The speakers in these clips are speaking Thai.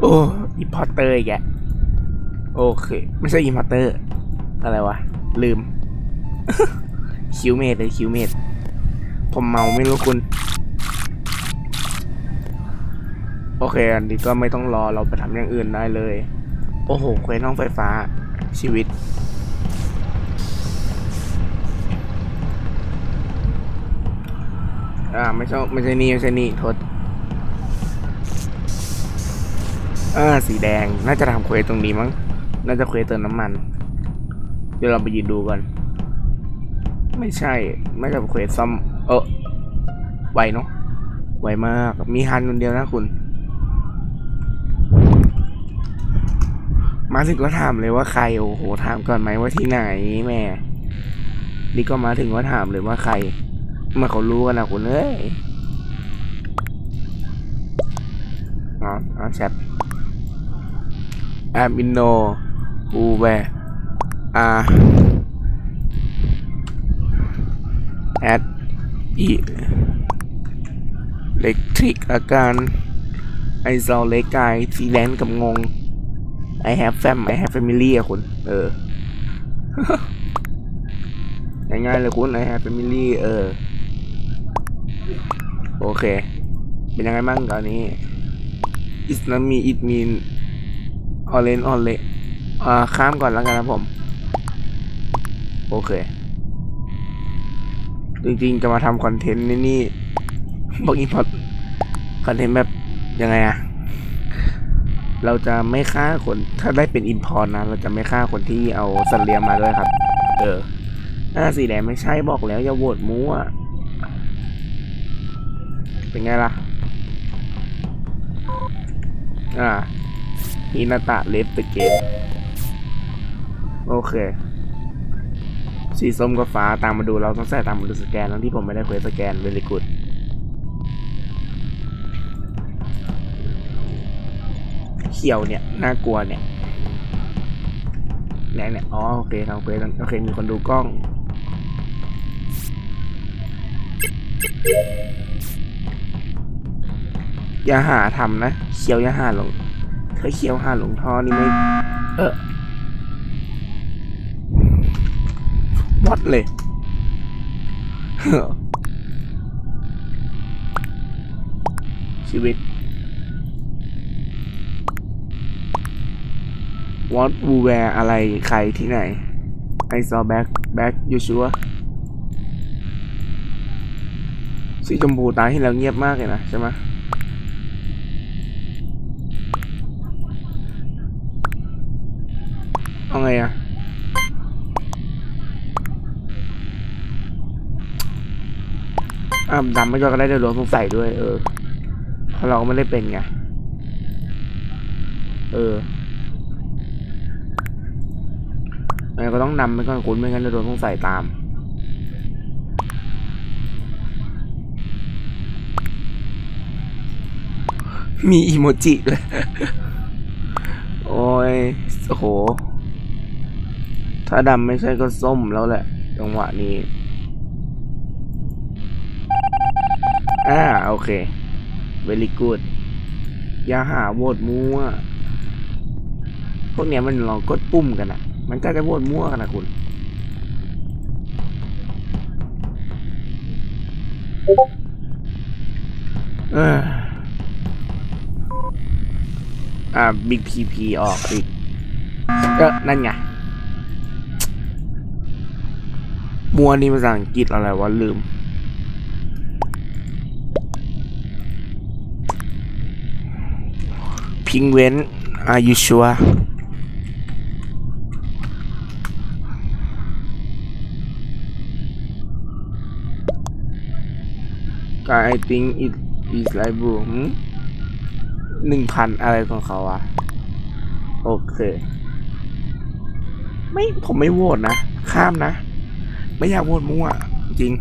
โอ้อิมพอร์เตอร์แกโอเค ไม่ใช่อิมพอร์เตอร์ อะไรวะ ลืม คิวเมดเลยคิวเมดผมเมาไม่รู้คุณ โอเค อันนี้ก็ไม่ต้องรอเราไปทำอย่างอื่นได้เลย โอ้โหเควสห้องไฟฟ้าชีวิตอ่าไม่ใช่ไม่ใช่นี่ไม่ใช่นี่โทษ อ่าสีแดงน่าจะทำเควสตรงนี้มั้งน่าจะเควสเติมน้ำมัน เดี๋ยวเราไปยืนดูกัน ไม่ใช่ ไม่ใช่เควสซ่อมเออไวเนาะไวมาก มีฮันคนเดียวนะคุณ มาถึงก็ถามเลยว่าใคร โอ้โห ถามก่อนไหมว่าที่ไหนแม่นี่ก็มาถึงก็ถามเลยว่าใครมื่อเขารู้กันนะคุณเอ้ย อ๋อ อ๋อแชท แอมอินโนอูแวอาแอดอีเล็กทริกอาการ ไอซอลเลกกายซีแลนกับงง I have fam I have family อะคุณเออง่ายๆเลยคุณ I have family เออ โอเค เป็นยังไงบ้างตอนนี้ is not me it mean orange orange อ่าข้ามก่อนแล้วกันนะผม โอเค จริงๆ จะมาทำคอนเทนต์นี่นี่บอกอีพอดคอนเทนต์แบบยังไงอะเราจะไม่ฆ่าคนถ้าได้เป็นอินพอร์ตนะ เราจะไม่ฆ่าคนที่เอาสัตว์เลี้ยงมาด้วยครับ เออหน้าสีแดงไม่ใช่บอกแล้ว อย่าโหวตมั่วเป็นไงล่ะ อ่า ฮินาตะเลฟเตเกมโอเค สีส้มกับฟ้าตามมาดูเราต้องใส่ตามมาดูสแกนทั้งที่ผมไม่ได้เควสสแกนเวลิกุดเขียวเนี่ย น่ากลัวเนี่ยเนี่ยเนี่ย อ๋อ โอเคทำเควสโอเค มีคนดูกล้อง อย่าหาทำนะเคี้ยวอย่าหาลง ถ้าเคี้ยวหาหลงท่อนี่ไม่ เออวัดเลยชีวิต What w h e r e อะไรใครที่ไหน I saw back back you sure สีชมพูตาที่แล้วเงียบมากเลยนะใช่ไหม เอาไงอะอ่าดำไม่ก็ได้เดี๋ยวโดนสงสัยด้วย เออเพราะเราก็ไม่ได้เป็นไง เออไงก็ต้องนำไปก่อนคุณไม่งั้นจะโดนสงสัยตามมีอีโมจิด้วย โอ้ยโอ้โห ถ้าดำไม่ใช่ก็ส้มแล้วแหละ จังหวะนี้ อ่า โอเค very good อย่าหาโหวตมั่ว พวกเนี้ยมันลองกดปุ่มกันอะมันก็จะโหวตมั่วกันนะคุณเอออ่าบิ๊กพีพีออกอีกก็นั่นไง มัวนี่ภาษาอังกฤษอะไรวะลืม พิงเว้น are you sure กาย I think it is like blue หนึ่งพันอะไรของเขาอะโอเค ไม่ ผมไม่โหวตนะ ข้ามนะ ไม่อยากโหวตมั่วจริง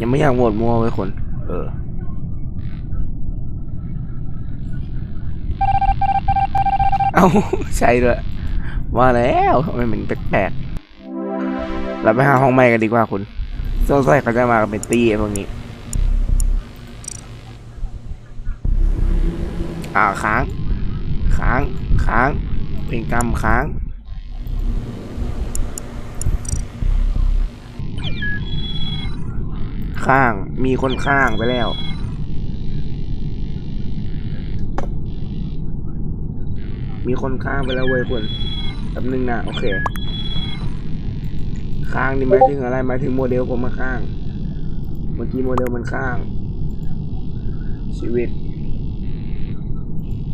ยังไม่อยากโหวตมั่วไว้คน เออเอาใช่ด้วยว่าแล้วทำไมมือนแปลกๆเราไปหาห้องใหม่กันดีกว่าคุณสงสัยเขาจะมากันเป็นตี้พวกนี้ อ่าค้าง ค้าง ค้าง เป็นกรรมค้าง ข้าง มีคนข้างไปแล้วมีคนข้างไปแล้วเว้ยคุณแป๊บนึงนะโอเค ข้างนี่หมายถึงอะไรหมายถึงโมเดลผมมาข้าง เมื่อกี้โมเดลมันข้าง ชีวิต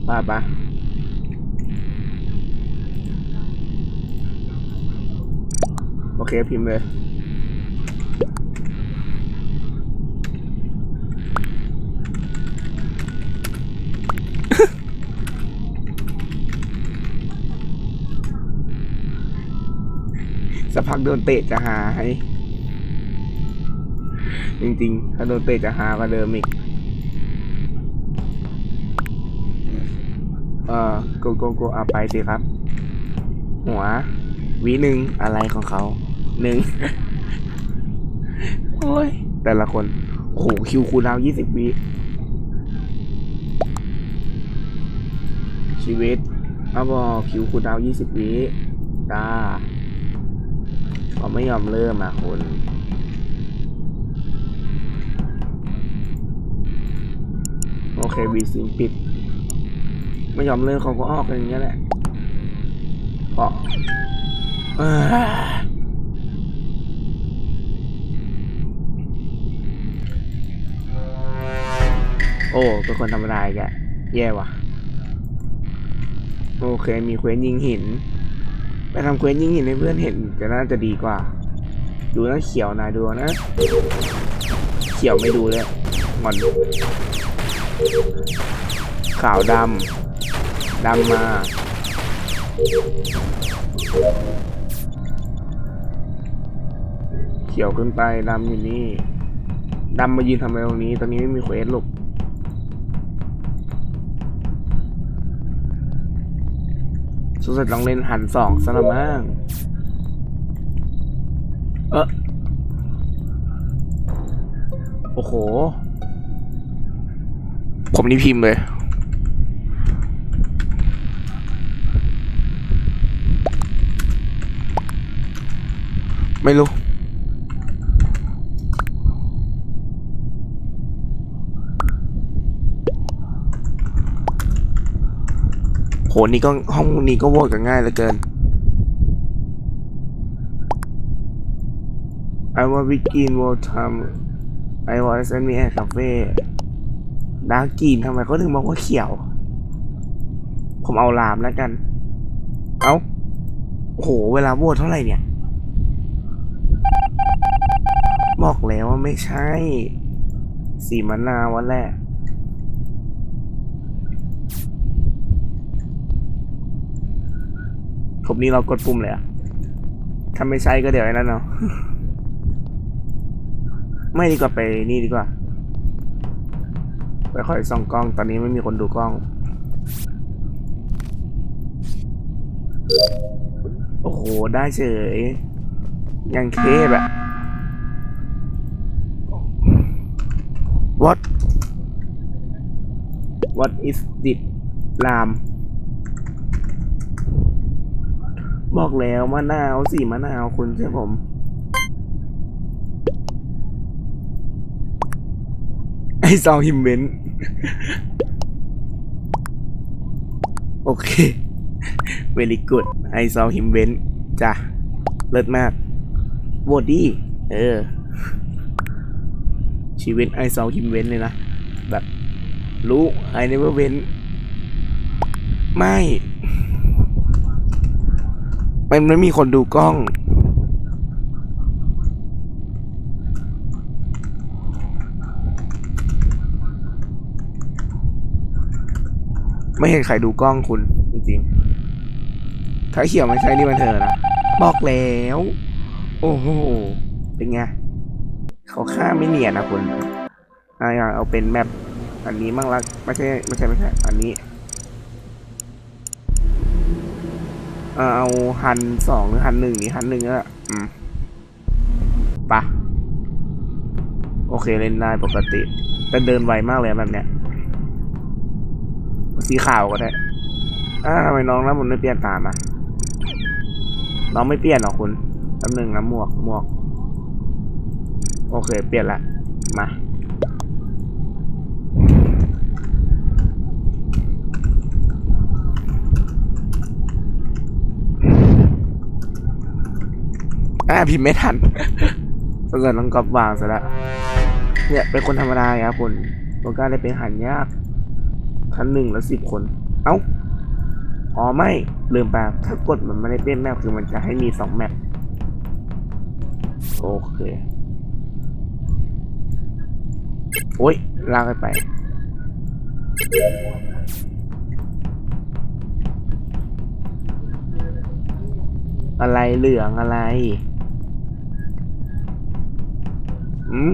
ป่าปะโอเค พิมพ์เลยสักพักโดนเตะจะหาย จริงๆ ถ้าโดนเตะจะหากว่าเดิมอีก เอ่อโกโกโกเอาไปสิครับ หัววิหนึ่งอะไรของเขาหนึ่งโอ้ย แต่ละคน โอ้โห คิวคูดาวยี่สิบวิชีวิตเอาบอคิวคูดาวยี่สิบวิจ้าเขาไม่ยอมเริ่มอะคุณโอเควีซิงปิด ไม่ยอมเลิกเขาก็ออกกันอย่างเงี้ยแหละเพราะโอ้เป็นคนธรรมดาอีกแกแย่ว่ะ โอเคมีเควสยิงหิน ไปทำเควสยิงหินให้เพื่อนเห็นจะน่าจะดีกว่า ดูนะเขียวนะดูนะ เขียวไม่ดูเลยงอนขาวดำ ดำมาเขียวขึ้นไปดำอยู่นี่ดำมายืนทำอะไรตรงนี้ ตอนนี้ไม่มีเควสหลบสุดท้ายต้องเล่นหันสองซะละมั้งเออโอ้โห ผมนี่พิมพ์เลย ไม่รู้ โห นี่ก็ห้องนี้ก็โหวตกันง่ายเหลือเกิน I want begin world time I want send me at cafe ดาร์กกรีนทำไมเขาถึงบอกว่าเขียว ผมเอาลามแล้วกัน เอาโอ้โห เวลาโหวตเท่าไหร่เนี่ย บอกแล้วว่าไม่ใช่ สีมะนาววันแรกผมนี่เรากดปุ่มเลยอะถ้าไม่ใช่ก็เดี๋ยวไอ้นั่นเนาะไม่ดีกว่าไปนี่ดีกว่า ไปคอยส่องกล้อง ตอนนี้ไม่มีคนดูกล้อง โอ้โห ได้เฉย ยังเทพอะ what what is this ลาม บอกแล้วมะนาวสีมะนาวคุณใช่ผม ไอซองฮิมเวนโอเค very good ไอซองฮิมเวนจ้ะ เลิศมากโวดี้เออ ชีวิตไอซองฮิมเว้นเลยนะ แบบรู้ไอเนเวอร์เว้นไม่มันไม่มีคนดูกล้อง ไม่เห็นใครดูกล้องคุณจริงๆถ้าเขียวไม่ใช่นี่มันเธอนะ บอกแล้ว โอ้โห เป็นไง เขาฆ่าไม่เนียนนะคุณเอาอยางเอาเป็นแมปอันนี้มั่งละไม่ใช่ไม่ใช่ไม่ใช่อันนี้เออเอาฮันสองหรือฮันหนึ่งนี่ฮันหนึ่งก็ได้อืมปะโอเคเล่นได้ปกติ แต่เดินไวมากเลยแบบเนี้ยสีขาวก็ได้อ้าทำไมน้องแล้วมันไม่เปลี่ยนตามอะน้องไม่เปลี่ยนหรอคุณแป๊บหนึงนะหมวกหมวก โอเค เปลี่ยนละ มา อ่าพิมพ์ไม่ทันสงสัยต้องกอบวางซะแล้วเนี่ย เป็นคนธรรมดาครับคุณตัวกล้าได้เป็นหันยากชั้นหนึ่งแล้วสิบคน เอ้า อ๋อไม่ ลืมไป ถ้ากดมันไม่ได้เป็นแมปคือมันจะให้มีสองแมปโอเค โอ้ยลากไปไป อะไรเหลืองอะไรอืม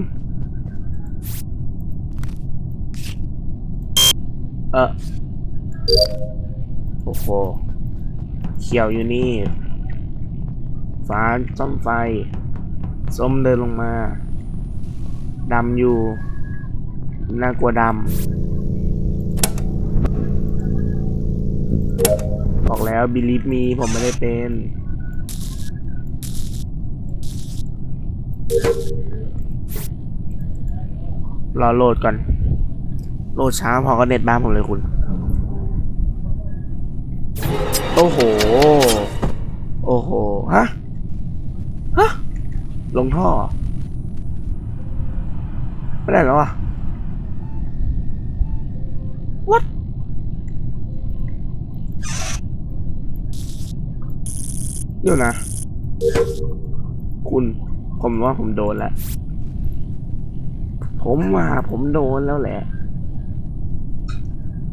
เออโอ้โห เขียวอยู่นี่ ฟ้าส้มไฟ ส้มเดินลงมา ดำอยู่ น่ากลัวดำบอกแล้วบิลีฟมีผมไม่ได้เป็นรอโหลดก่อน โหลดช้าพอก็เน็ตบ้านผมเลยคุณ โอ้โห โอ้โห ฮะ ฮะ ลงท่อ ไม่ได้แล้วอะ what เดี๋ยวนะ คุณ ผมว่าผมโดนแล้ว ผมว่าผมโดนแล้วแหละ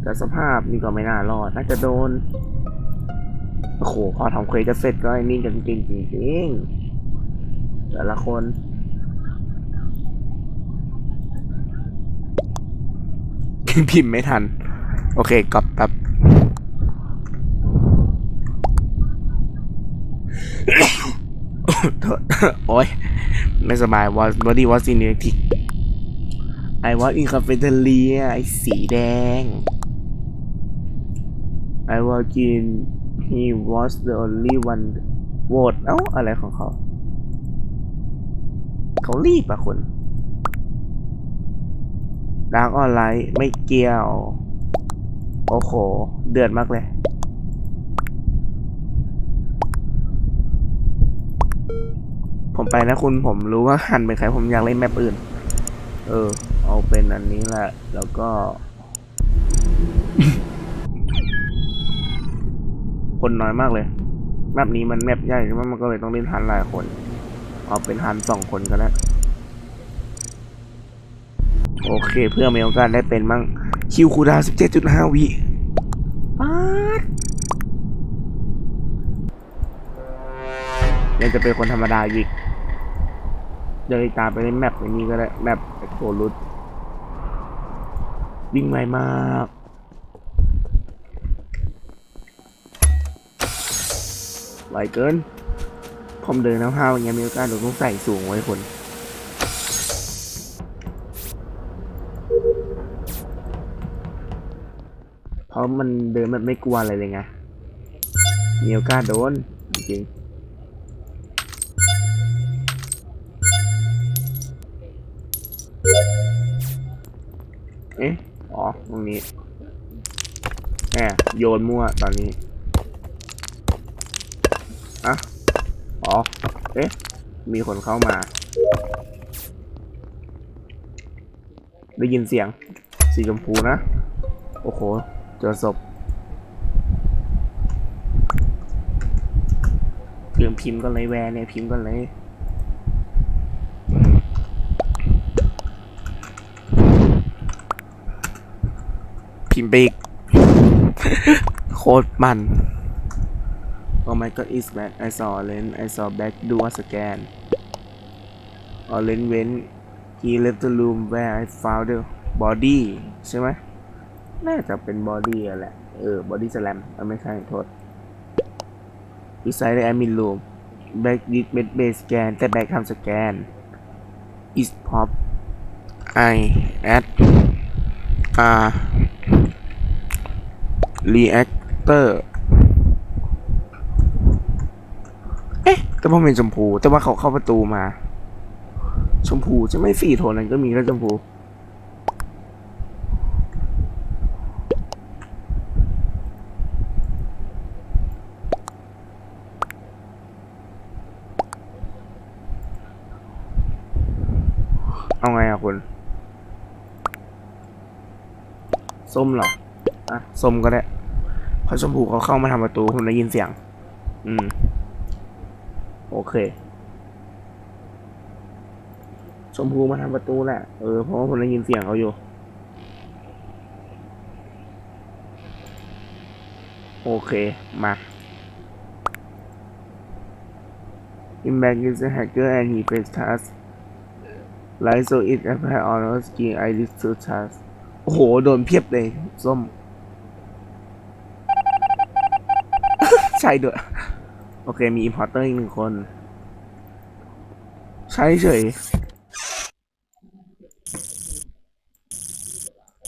แต่สภาพนี่ก็ไม่น่ารอด น่าจะโดน โอ้โห พอทำเควสจะเสร็จก็ไอ้นี่กันจริงจริงแต่ละคน พิมพ์ไม่ทัน โอเคกอบแบบโอ้ยไม่สบายวอสบอดี้วอสซีนินติกไอวอสอินคาเฟเทเลียไอสีแดง I was in he was the only one vote เอ้า อะไรของเขา เขารีบอะคน ดาร์กออนไลน์ไม่เกี่ยว โอ้โห เดือดมากเลยผมไปนะคุณผมรู้ว่าหันเป็นใครผมอยากเล่นแมปอื่น เออ เอาเป็นอันนี้แหละ แล้วก็ คนน้อยมากเลย แมปนี้มันแมปใหญ่ใช่ไหมมันก็เลยต้องเล่นทันหลายคน เอาเป็นทันสองคนก็ได้ โอเค เพื่อมีโอกาสได้เป็นมั่งคิวคูลดาวสิบเจ็ดจุดห้าวิป๊าดยังจะเป็นคนธรรมดาอยู่อีกเดินตามไปในแมปอย่างนี้ก็ได้ แมปโครุดวิ่งไวมากไวเกิน ผมเดินน้ำห้าวอย่างเงี้ยมีโอกาสโดนต้องใส่สูงไว้คน ราะมันเดินแบบไม่กลัวอะไรเลยไงมีโอกาสโดนจริงเอ๊ะอ๋อตรงนี้แหมโยนมั่วตอนนี้อะอ๋อ เอ๊ะ มีคนเข้ามา ได้ยินเสียง สีชมพูนะ โอ้โห เจอศพเพียงพิมพ์กันเลยแวร์เนี่ยพิมพ์กันเลยพิมพ์ไปอีก โคตรมัน Oh my god is back I saw Orange I saw back do a scan Orange went he left the room where I found the body ใช่ไหม น่าจะเป็นบอดี้แหละ เออบอดี้สแลมไม่ใช่โทษ beside the admin room back did med base scan แต่ back ทำสแกน is pop I at R reactor เอ๊ะ แต่ผมเป็นชมพู แต่ว่าเขาเข้าประตูมา ชมพูจะไม่สี่โทนนั้นก็มีแล้วชมพู ไงอะคุณ ส้มเหรออะส้มก็ได้เพราะชมพูเขาเข้ามาทำประตูผมได้ยินเสียง อืม โอเค ชมพูมาทำประตูแหละ เออ เพราะว่าผมได้ยินเสียงเขาอยู่ โอเค มา Impact is a hacker and he plays task Like so it apply on our screen I did to task โอ้โห โดนเพียบเลย ส้ม ใช่ด้วย โอเค มี importer อีกหนึ่งคน ใช่เฉย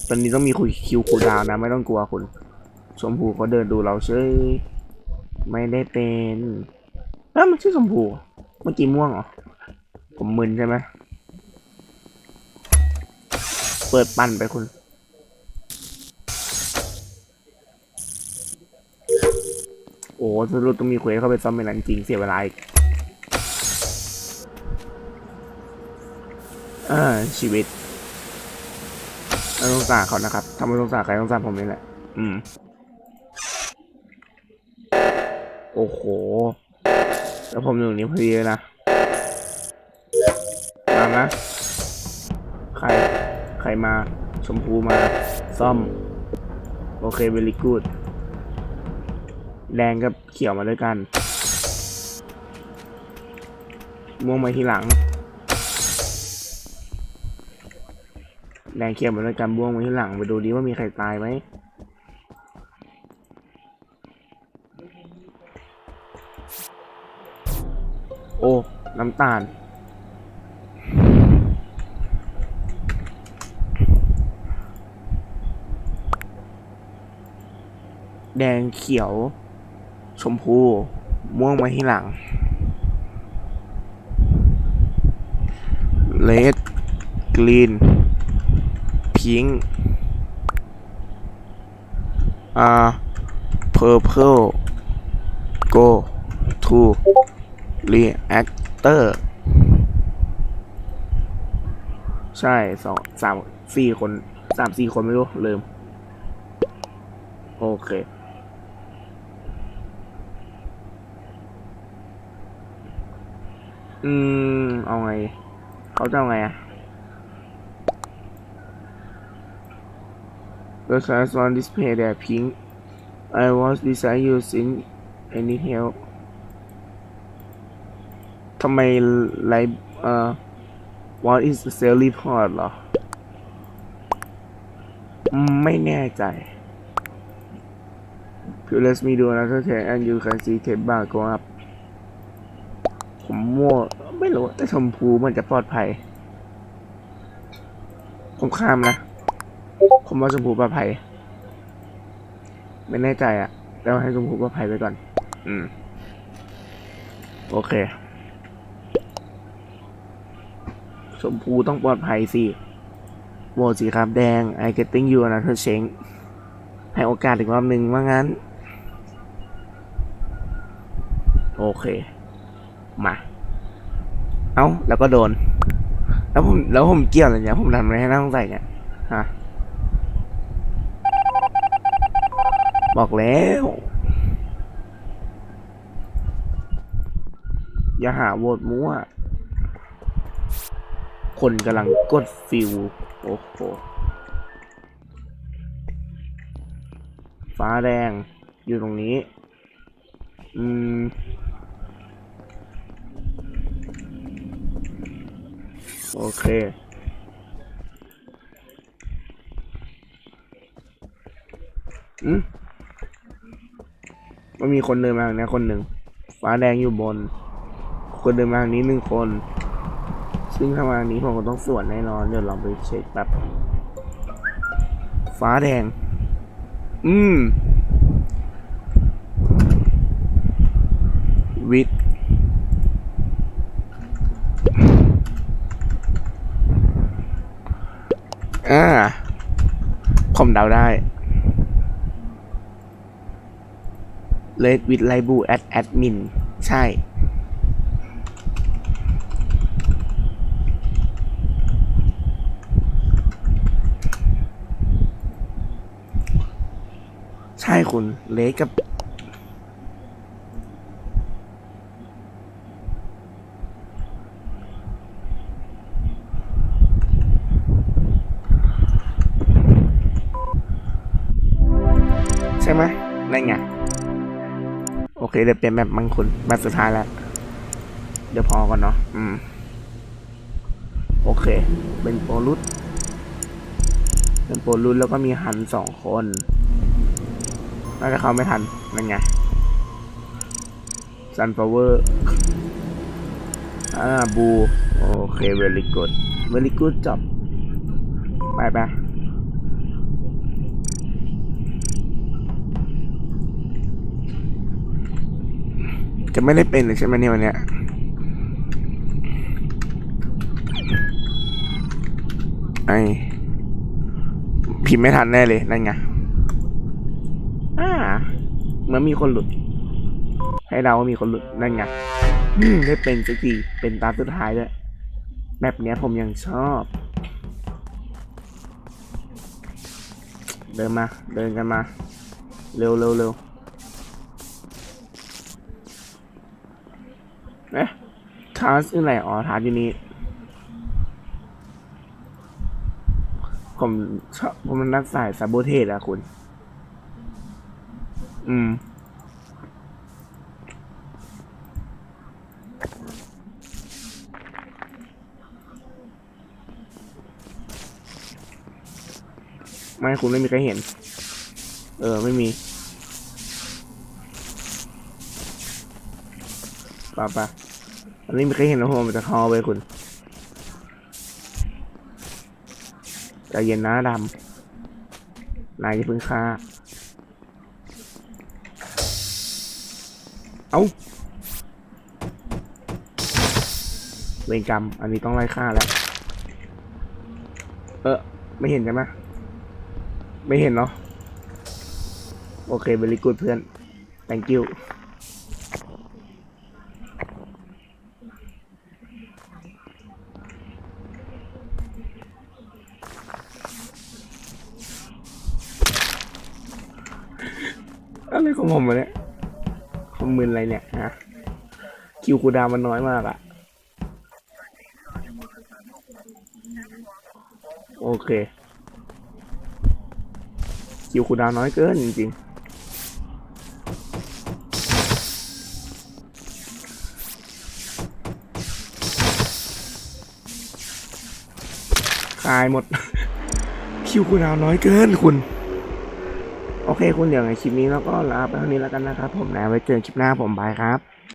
ตอนนี้ต้องมีคุยคิวคูดาวนะ ไม่ต้องกลัวคุณ ชมพูเขาเดินดูเราเฉย ไม่ได้เป็นเอ้ามันชื่อชมพู เมื่อกี้ม่วงเหรอ ผมมึนใช่ไหม เปิดปั่นไปคุณโอ้สรุปต้องมีเควสเข้าไปซ่อมเป็นอันจริงเสียเวลาอีกอ่าชีวิตไม่ต้องสาเขานะครับทำไม่ต้องสาใครต้องสาผมนี่แหละ อืม โอ้โห แล้วผมอยู่นี้พอดีเลยนะมานะ ใคร ใครมา ชมพูมา ซ่อม โอเคเวลิกูดแดงกับเขียวมาด้วยกัน ม่วงมาทีหลัง แดงเขียวมาด้วยกันม่วงมาทีหลัง ไปดูดีว่ามีใครตายไหมโอ้ น้ำตาล ดงเขียว ชมพู ม่วงไมาที่หลังเลดกรีนพิงอ่า purple go to reactor ใช่สองสามสี่คนสามสี่คนไม่รู้ลืม โอเค อืม เอาไง เขาจะเอาไงอะ The class on display their pink I was design using any help ทำไมไลฟ์เอ่อ what is the sale report หรอ ไม่แน่ใจ You let me do another check and you can see tape bar go up ผมมั่วไม่รู้แต่ชมพูมันจะปลอดภัย ผมข้ามนะ ผมว่าชมพูปลอดภัย ไม่แน่ใจอะแต่ว่าให้ชมพูปลอดภัยไปก่อน อืม โอเค ชมพูต้องปลอดภัยสิโหวตสีครับแดง I getting you another change ให้โอกาสอีกรอบหนึ่งว่างั้น โอเค มา เอ้า แล้วก็โดน แล้วผมแล้วผมเกี่ยวอะไรเนี่ยผมทำอะไรให้น่าสงสัยเนี่ยฮะบอกแล้ว อย่าหาโหวตมั่ว คนกำลังกดฟิว โอ้โห ฟ้าแดงอยู่ตรงนี้ อืม โอเคอืมมันมีคนเดินมาทางนี้คนหนึ่งฟ้าแดงอยู่บน คนเดินมาทางนี้หนึ่งคน ซึ่งถ้ามาทางนี้ผมก็ต้องสวนแน่นอน เดี๋ยวลองไปเช็คแบบฟ้าแดง อืมวิทย์อ่า ผมเดาได้เลดวิดไลบูแอดแอดมินใช่ ใช่คุณเลดกับ ใช่ไหม นั่นไง โอเคเดี๋ยวเปลี่ยนแบบมังคุณแบบสุดท้ายแล้ว เดี๋ยวพอก่อนเนาะ อืม โอเค เป็นโปรลุตเป็นโปรลุตแล้วก็มีหันสองคน น่าจะเข้าไม่ทัน นั่นไงซันฟลเวอร์อ่าบู โอเค very good very good job ไปไป จะไม่ได้เป็นเลยใช่ไหมเนี่ยวันเนี้ยไอพิมพ์ไม่ทันแน่เลย นั่นไงอ่าเมื่อมีคนหลุด ให้เราว่ามีคนหลุด นั่นไงอืมได้เป็นสักทีเป็นตาสุดท้ายด้วยแบบเนี้ยผมยังชอบ เดินมา เดินกันมา เร็วเร็วเร็ว เอ๊ะ ทาสอะไรอ๋อทาสอยู่นี่ผมชอบผมนักสายซาโบเทสอะคุณ อืม ไม่คุณไม่มีใครเห็น เออ ไม่มีป่ะป่ะันนี้มีใครเห็นแล้วผมมันจะเข้าไปคุณใจเย็นนะดำนายจะพิ่งฆ่า เอาเวรกรรม อันนี้ต้องไล่ฆ่าแล้ว เออ ไม่เห็นใช่ไหมไม่เห็นเนาะ โอเคเบริกูดเพื่อน thank you ของผมวะเนี่ยคอมมืนอะไรเนี่ยฮะคิวคูดาวมันน้อยมากอะโอเค คิวคูดาวน้อยเกินจริงๆคายหมด คิวคูดาวน้อยเกินคุณ โอเค คุณเดี๋ยวในคลิปนี้เราก็ลาไปเท่านี้แล้วกันนะครับผมนะไว้เจอคลิปหน้าผมบายครับ